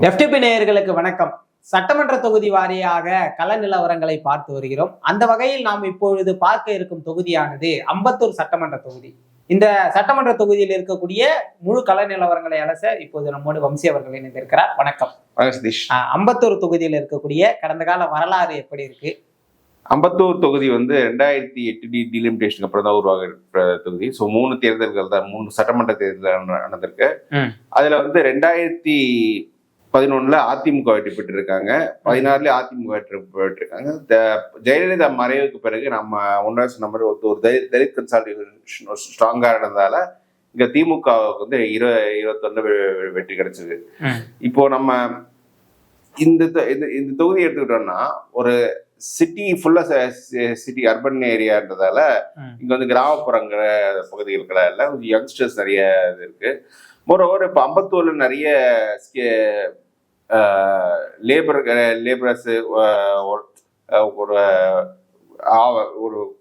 FTP நேயர்களுக்கு வணக்கம். சட்டமன்ற தொகுதி வாரியாக கள நிலவரங்களை பார்த்து வருகிறோம். அந்த வகையில் நாம் இப்பொழுது பார்க்க இருக்கும் தொகுதியானது அம்பத்தூர் சட்டமன்ற தொகுதி. இந்த சட்டமன்ற தொகுதியில் இருக்கக்கூடிய முழு கள நிலவரங்களை அலச இப்போது நம்மோடு வம்சி அவர்கள் இணைந்திருக்கிறார். வணக்கம். சதீஷ். அம்பத்தூர் தொகுதியில் இருக்கக்கூடிய கடந்த கால வரலாறு எப்படி இருக்கு? அம்பத்தூர் தொகுதி வந்து ரெண்டாயிரத்தி எட்டு டி டிலிமிட்டேஷனுக்கு அப்புறம் தான் உருவாகிற தொகுதி. ஸோ மூணு தேர்தல்கள் தான் மூணு சட்டமன்ற தேர்தல் நட- நடந்திருக்கு. அதுல வந்து ரெண்டாயிரத்தி பதினொன்னுல அதிமுக வெற்றி பெற்றிருக்காங்க. பதினாறுல அதிமுக வெற்றி பெற்றிருக்காங்க. த- ஜெயலலிதா மறைவுக்கு பிறகு நம்ம ஒன்றா சொன்ன மாதிரி ஒரு தலித் கன்சால்டேஷன் ஸ்ட்ராங்கா இருந்ததால இங்க திமுகவுக்கு வந்து இரு இருபத்தொன்னு வெற்றி கிடைச்சது. இப்போ நம்ம இந்த இந்த தொகுதி எடுத்துக்கிட்டோம்னா ஒரு சிட்டி ஃபுல்லா சிட்டி அர்பன் ஏரியான்றதால. இங்க வந்து கிராமப்புறங்கிற பகுதிகளுக்குள்ள எல்லாம் யங்ஸ்டர்ஸ் நிறைய இது இருக்கு. மோரோவர் இப்போ அம்பத்தூர்ல நிறைய லேபர் லேபரஸு ஒரு ஆவ- ஒரு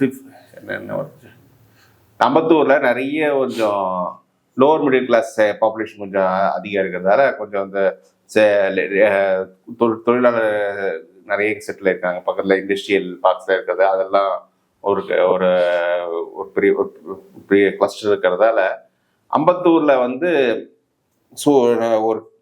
fifth- என்னென்ன ஒரு- நிறைய கொஞ்சம் லோவர் மிடில் கிளாஸ் பாப்புலேஷன் கொஞ்சம் அதிகம் இருக்கிறதால கொஞ்சம் அந்த சே- தொ- தொழிலாளர் நிறைய செட்டில் இருக்காங்க. பக்கத்தில் இண்டஸ்ட்ரியல் பார்க்ஸில் இருக்கிறது அதெல்லாம் ஒரு ஒரு ஒரு பெரிய ஒரு பெரிய கிளஸ்டர் இருக்கிறதால அம்பத்தூரில் வந்து ஸோ ஒரு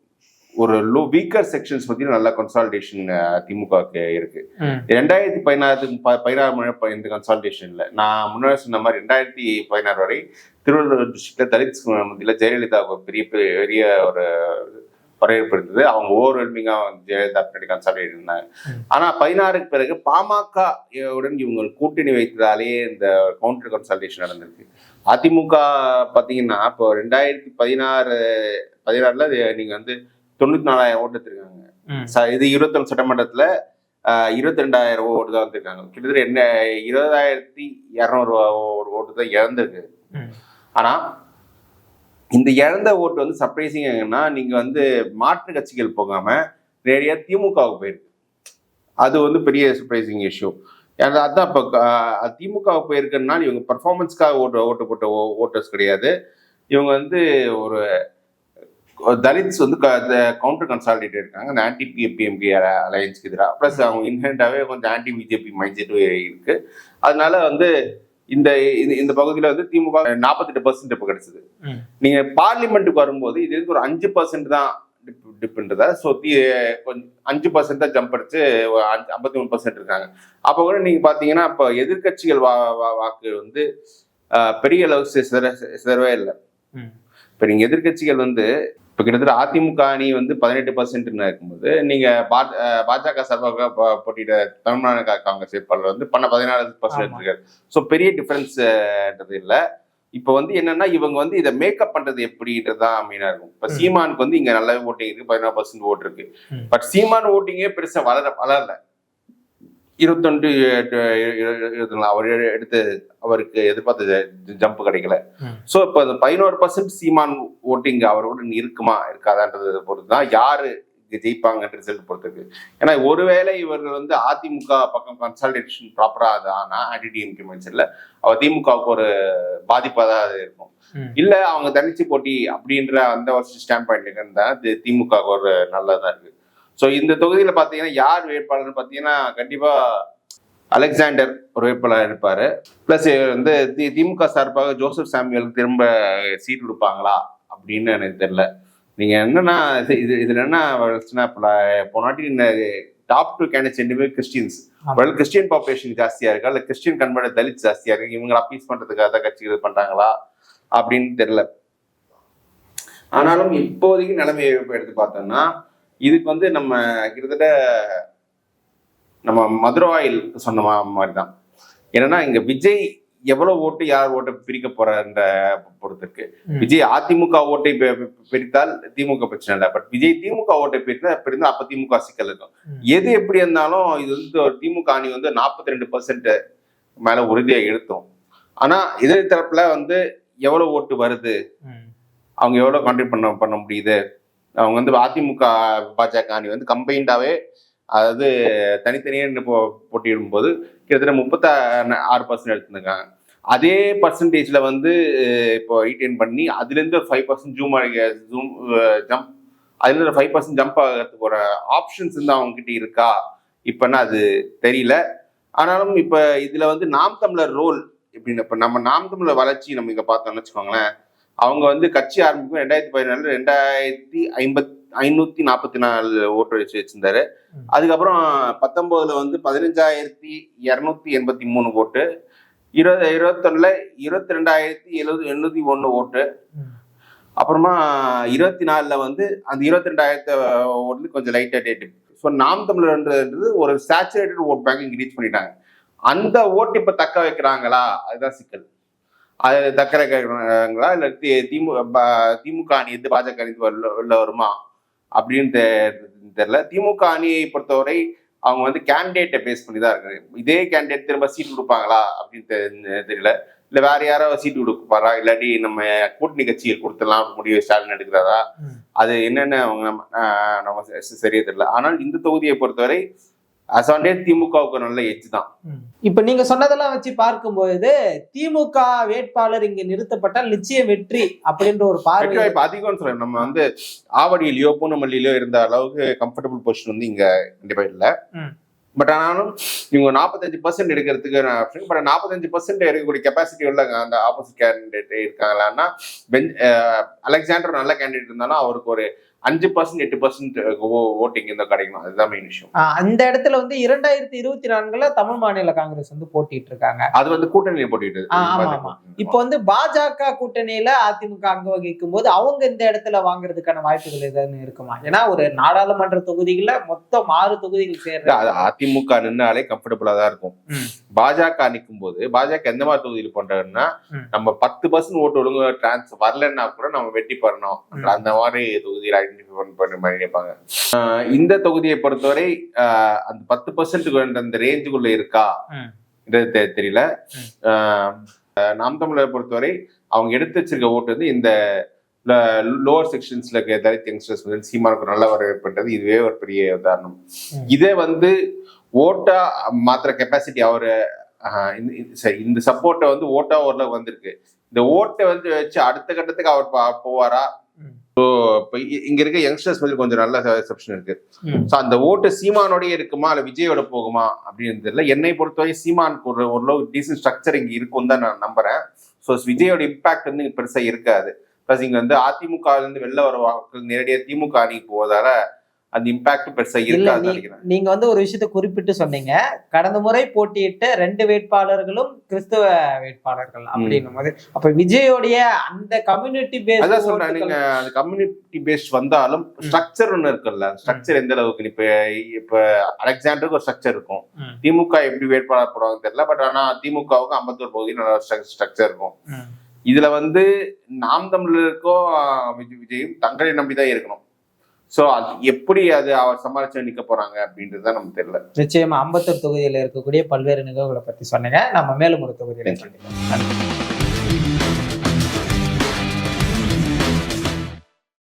ஒரு லோ வீக்கர் செக்ஷன்ஸ் பத்தி நல்ல கன்சால்டேஷன் திமுகவுக்கு இருக்கு. ரெண்டாயிரத்தி பதினாறு பதினாறு ப- இந்த கன்சால்டேஷன்ல நான் முன்னாடி சொன்ன மாதிரி ரெண்டாயிரத்தி பதினாறு வரை திருவள்ளூர் டிஸ்ட்ரிக்ட்ல தலித் மத்தியில் ஜெயலலிதாவுக்கு ஒரு பெரிய பெரிய ஒரு வரவேற்பு இருந்தது. அவங்க ஓவர்வெல்மிங்கா ஜெயலலிதா பின்னாடி கன்சால்டேட் இருந்தாங்க. ஆனா பதினாறுக்கு பிறகு பாமக உடன் இவங்க கூட்டணி வைத்ததாலே இந்த கவுண்டர் கன்சல்டேஷன் நடந்திருக்கு. அதிமுக பாத்தீங்கன்னா இப்போ ரெண்டாயிரத்தி பதினாறு பதினாறுல நீங்க வந்து தொண்ணூத்தி நாலாயிரம் ஓட்டு எடுத்திருக்காங்க. இது இருபத்தொன்று சட்டமன்றத்துல இருபத்தி ரெண்டாயிரம் ஓட்டு தான் வந்திருக்காங்க. கிட்டத்தட்ட என்ன இருபதாயிரத்தி இரநூறு ஓட்டு தான் இழந்திருக்கு. ஆனா இந்த இழந்த ஓட்டு வந்து சர்ப்ரைசிங் என்னன்னா நீங்க வந்து மாற்று கட்சிகள் போகாம நேரடியா திமுகவுக்கு போயிருக்கு. அது வந்து பெரிய சர்ப்ரைசிங் இஷ்யூ ஏன்னா அதான் இப்போ திமுகவுக்கு போயிருக்குன்னா இவங்க பர்ஃபார்மன்ஸ்க்காக ஓட்டு ஓட்டு போட்ட ஓட்டர்ஸ் கிடையாது. இவங்க வந்து ஒரு தலித்ஸ் வந்து கவுண்டர் கன்சாலிடேட் இருக்காங்க. அந்த ஆன்டி பிஎம்பிஎம்பி அலையன்ஸ்க்கு எதிராக ப்ளஸ் அவங்க இன்ஹென்டாகவே கொஞ்சம் ஆன்டி பிஜேபி மைண்ட் செட் இருக்கு. அதனால வந்து இந்த இந்த- பகுதியில் வந்து திமுக நாற்பத்தெட்டு பர்சன்ட் இப்போ கிடைச்சது. ம். நீங்க பார்லிமெண்ட்டுக்கு வரும்போது இது ஒரு அஞ்சு பர்சன்ட் தான் டிப் டிப்ன்றதா ஸோ கொஞ்சம் அஞ்சு பர்சன்ட் தான் ஜம்ப் அடிச்சு ஐம்பத்தி மூணு பர்சன்ட் இருக்காங்க. அப்போ கூட நீங்க பாத்தீங்கன்னா இப்போ எதிர்க்கட்சிகள் வா வாக்கு வந்து பெரிய அளவு சிதற சிதறவே இல்லை. இப்போ நீங்க எதிர்க்கட்சிகள் வந்து இப்போ கிட்டத்தட்ட அதிமுக அணி வந்து பதினெட்டு பர்சன்ட் இருக்கும்போது நீங்க பா- பாஜக சார்பாக போட்டியிட தமிழ்நாடு காங்கிரஸ் வேட்பாளர் வந்து பண்ண பதினாறு பர்சன்ட். இருக்காரு ஸோ பெரிய டிஃபரன்ஸ்ன்றது இல்லை இப்போ வந்து என்னன்னா இவங்க வந்து இதை மேக்கப் பண்றது எப்படின்றது தான் மெயினா இருக்கும் இப்போ. சீமானுக்கு வந்து இங்க நல்லாவே ஓட்டிங் இருக்கு பதினாறு பர்சன்ட் ஓட்டு இருக்கு. பட் சீமான் ஓட்டிங்கே பெருசா வளர வளரல இருபத்தொன்று அவர் எடுத்து அவருக்கு எதிர்பார்த்த ஜம்ப் கிடைக்கல. ஸோ இப்போ அந்த பதினோரு பர்சன்ட் சீமான் ஓட்டிங் அவரோட இருக்குமா இருக்காதான்றதை பொறுத்து தான் யாரு ஜெயிப்பாங்கன்ற ரிசல்ட் பொறுத்திருக்கு ஏன்னா ஒருவேளை இவர்கள் வந்து அதிமுக பக்கம் கன்சல்டேஷன் ப்ராப்பரா அது ஆனா ஆன்டி டிஎம்கே மைண்ட்ல அவர் திமுகவுக்கு ஒரு பாதிப்பாக தான் அது இருக்கும். இல்ல அவங்க தனிச்சு போட்டி அப்படின்ற அந்த வருஷம் ஸ்டாண்ட் பாயிண்ட் இருந்தா அது திமுக ஒரு நல்லதா இருக்கு. ஸோ இந்த தொகுதியில பாத்தீங்கன்னா யார் வேட்பாளர் பாத்தீங்கன்னா கண்டிப்பா அலெக்சாண்டர் ஒரு வேட்பாளர் இருப்பாரு. பிளஸ் வந்து தி- திமுக சார்பாக ஜோசப் சாமியலுக்கு திரும்ப சீட் கொடுப்பாங்களா அப்படின்னு எனக்கு தெரியல. நீங்க என்னன்னா இது இது- இதுல என்ன போனாட்டி இந்த டாப் டூ கேண்டிடேட்ஸ் ரெண்டுமே கிறிஸ்டியன்ஸ் ஆமா. ஒரு கிறிஸ்டியன் பாப்புலேஷன் ஜாஸ்தியா இருக்கா? இல்ல கிறிஸ்டியன் கன்வெர்ட் தலித் ஜாஸ்தியா இருக்கு? இவங்களை அப்பீஸ் பண்றதுக்காக தான் கட்சிகள் பண்றாங்களா? அப்படின்னு தெரியல. ஆனாலும் இப்போதைக்கு நிலைமையை எடுத்து பார்த்தோம்னா இதுக்கு வந்து நம்ம கிட்டத்தட்ட நம்ம மதுரவாயில் சொன்ன மா- மாதிரிதான். என்னன்னா இங்க விஜய் எவ்வளவு ஓட்டு யார் ஓட்டை பிரிக்க போறன்ற பொறுத்திருக்கு. விஜய் அதிமுக ஓட்டை பிரித்தால் திமுக பிரச்சனை இல்லை. பட் விஜய் திமுக ஓட்டை பிரித்தா பிரிந்தா அப்ப திமுக சிக்கல் இருக்கும். எது எப்படி இருந்தாலும் இது வந்து ஒரு திமுக அணி வந்து நாற்பத்தி ரெண்டு பர்சன்ட் மேல உறுதியா எடுத்தோம். ஆனா எதிர் தரப்புல வந்து எவ்வளவு ஓட்டு வருது? அவங்க எவ்வளவு கான்ட்ரிபியூட் பண்ண பண்ண முடியுது? அவங்க வந்து அதிமுக பாஜக அணி வந்து கம்பைண்டாவே அதாவது தனித்தனியே போ போட்டியிடும் போது கிட்டத்தட்ட முப்பத்த ஆறு பர்சன்ட் எடுத்துருக்காங்க அதே பர்சன்டேஜில் வந்து இப்போ ரீட்டைன் பண்ணி அதுலேருந்து ஒரு five percent zoom zoom jump அதுல ஃபைவ் பர்சன்ட் ஜம்ப் ஆகிறதுக்கு ஒரு ஆப்ஷன்ஸ் வந்து அவங்ககிட்ட இருக்கா? இப்பன்னா அது தெரியல. ஆனாலும் இப்போ இதில் வந்து நாம் தமிழர் ரோல் எப்படின்னு இப்போ நம்ம நாம் தமிழர் வளர்ச்சி நம்ம இங்கே பார்த்தோம்னு வச்சுக்கோங்களேன். அவங்க வந்து கட்சி ஆரம்பிக்கும் ரெண்டாயிரத்தி பதினாலு ரெண்டாயிரத்தி ஐம்பத் ஐநூத்தி நாற்பத்தி நாலு ஓட்டு வச்சு வச்சிருந்தாரு. அதுக்கப்புறம் பத்தொன்பதுல வந்து பதினஞ்சாயிரத்தி இருநூத்தி எண்பத்தி மூணு ஓட்டு இருபது இருபத்தொன்னுல இருபத்தி ரெண்டாயிரத்தி எழுபது எண்ணூத்தி ஒண்ணு ஓட்டு. அப்புறமா இருபத்தி நாலுல வந்து அந்த இருபத்தி ரெண்டாயிரத்து ஓட்டு கொஞ்சம் லைட்டா டேட்டு ஸோ நாம் தமிழர்ன்றது ஒரு சேச்சுரேட்டட் ஓட் பேங்க் இங்க ரீச் பண்ணிட்டாங்க. அந்த ஓட்டு இப்ப தக்க வைக்கிறாங்களா? அதுதான் சிக்கல். அது தக்க வைக்கிறாங்களா இல்ல தி- திமு ப- திமுக அணி எது பாஜக அணி வெளில வருமா? அப்படின்னு தெ- தெரியல. திமுக அணியை பொறுத்தவரை அவங்க வந்து கேண்டிடேட்டை பேஸ் பண்ணி தான் இருக்கு இதே கேண்டிடேட் திரும்ப சீட் கொடுப்பாங்களா? அப்படின்னு தெரியல. இல்ல வேற யாரோ சீட் கொடுப்பாரா? இல்லாட்டி நம்ம கூட்டணி கட்சிகள் கொடுத்துடலாம் முடிவு ஸ்டாலின் எடுக்கிறாரா. அது என்னன்னு அவங்க நம்ம சரியா தெரியல. ஆனால் இந்த தொகுதியை பொறுத்தவரை அசாண்டே திமுகவுக்கு நல்ல எட்ஜ் தான். இப்ப நீங்க சொன்னதெல்லாம் வச்சு பார்க்கும்போது திமுக வேட்பாளர் இங்க நிறுத்தப்பட்டால் நிச்சயம் வெற்றி அப்படின்ற ஒரு பார்வை வாய்ப்பு அதிகம்னு சொல்றேன் நம்ம வந்து ஆவடியிலயோ பூனமல்லியிலயோ இருந்த அளவுக்கு கம்ஃபர்டபுள் பொசிஷன் வந்து இங்க கண்டிப்பா இல்ல. பட் ஆனாலும் இவங்க நாற்பத்தஞ்சு பர்சன்ட் எடுக்கிறதுக்கு ஆப்ஷன் பட் நாற்பத்தஞ்சு பர்சன்ட் எடுக்கக்கூடிய கெப்பாசிட்டி உள்ள அந்த ஆப்போசிட் கேண்டிடேட் இருக்காங்களான்னா பென் அலெக்சாண்டர் நல்ல கேண்டிடேட் இருந்தாலும் அவருக்கு ஒரு அஞ்சு பர்சன்ட் எட்டு பர்சன்ட் ஓட்டிங் இந்த கிடைக்கணும் அதுதான் மெயின் விஷயம் அந்த இடத்துல வந்து இரண்டாயிரத்தி இருபத்தி நான்குல தமிழ் மாநில காங்கிரஸ் வந்து போட்டிட்டு இருக்காங்க அது வந்து கூட்டணியில போட்டிட்டு. இப்போ வந்து பாஜக கூட்டணியில அதிமுக அங்க வகிக்கும் போது அவங்க இந்த இடத்துல வாங்குறதுக்கான வாய்ப்புகள் எதுன்னு இருக்குமா ஏன்னா ஒரு நாடாளுமன்ற தொகுதிகள்ல மொத்தம் ஆறு தொகுதிகள் சேர்ற அது அதிமுக நின்னாலே கம்ஃபர்டபுளா தான் இருக்கும். பாஜக நிற்கும் போது பாஜக எந்த மாதிரி தொகுதியில் பண்றாங்கன்னா ம். நம்ம பத்து பர்சன்ட் ஓட்டு ஒழுங்கு டிரான்ஸ் வரலன்னா கூட நம்ம வெட்டி பெறணும். அந்த மாதிரி தொகுதியில் ஐடென்டிஃபை பண்ண மாதிரி நினைப்பாங்க இந்த தொகுதியை பொறுத்தவரை அந்த பத்து பர்சன்ட்டுக்கு அந்த ரேஞ்சுக்குள்ள இருக்கா? தெரியல. நாம் தமிழரை பொறுத்தவரை அவங்க எடுத்து வச்சிருக்க ஓட்டு வந்து இந்த லோவர் செக்ஷன்ஸ்ல இருக்க தலித் யங்ஸ்டர்ஸ் வந்து சீமானுக்கு நல்ல வரவேற்புன்றது இதுவே ஒரு பெரிய உதாரணம். இதே வந்து ஓட்டா மாத்திர கெப்பாசிட்டி அவரு இந்த- இந்த- சரி இந்த சப்போர்ட்டை வந்து ஓட்டா ஓரளவுக்கு வந்திருக்கு. இந்த ஓட்டை வந்து வச்சு அடுத்த கட்டத்துக்கு அவர் போவாரா. ஸோ இப்போ இங்க இருக்க யங்ஸ்டர்ஸ் வந்து கொஞ்சம் நல்ல ரிசப்ஷன் இருக்கு. ஸோ அந்த ஓட்டு சீமானோடய இருக்குமா இல்ல விஜயோட போகுமா அப்படின்னு தெரியல. என்னை பொறுத்தவரை சீமானுக்கு ஒரு ஓரளவு டீசன்ட் ஸ்ட்ரக்சர் இங்க இருக்கும் தான் நான் நம்புறேன். ஸோ விஜயோட இம்பாக்ட் வந்து இங்க பெருசா இருக்காது. ப்ளஸ் இங்க வந்து அதிமுக ல இருந்து வெளில வர வாக்குகள் நேரடியாக திமுக அணிக்கு போவதால அந்த இம்பாக்ட் பெருசா நினைக்கிறேன். நீங்க வந்து ஒரு விஷயத்தை குறிப்பிட்டு சொன்னீங்க. கடந்த முறை போட்டியிட்ட ரெண்டு வேட்பாளர்களும் கிறிஸ்தவ வேட்பாளர்கள் அப்படின்னும் போது அப்ப விஜயோடைய அந்த கம்யூனிட்டி அதான் சொல்றேன் பேஸ் நீங்க அந்த கம்யூனிட்டி பேஸ்ட் வந்தாலும் ஸ்ட்ரக்சர் ஒண்ணு இருக்குல்ல ஸ்ட்ரக்சர் எந்த அளவுக்கு? இப்ப இப்ப அலெக்சாண்டருக்கு ஒரு ஸ்ட்ரக்சர் இருக்கும். திமுக எப்படி வேட்பாளர் போடுவாங்க தெரியல பட் ஆனா திமுகவுக்கு ஐம்பத்தோரு பகுதி நல்ல ஸ்ட்ரக்சர் இருக்கும். இதுல வந்து நாம் தமிழருக்கும் விஜய் விஜயும் தங்களை நம்பிதான் இருக்கணும். சோ அது எப்படி அது அவர் சமாளிச்சு நிக்க போறாங்க அப்படின்றது தான் நமக்கு தெரியல. நிச்சயமா அம்பத்தூர் தொகுதியில இருக்கக்கூடிய பல்வேறு நிகழ்வுகளை பத்தி சொன்னீங்க. நம்ம மேலும் ஒரு தொகுதியில நன்றி.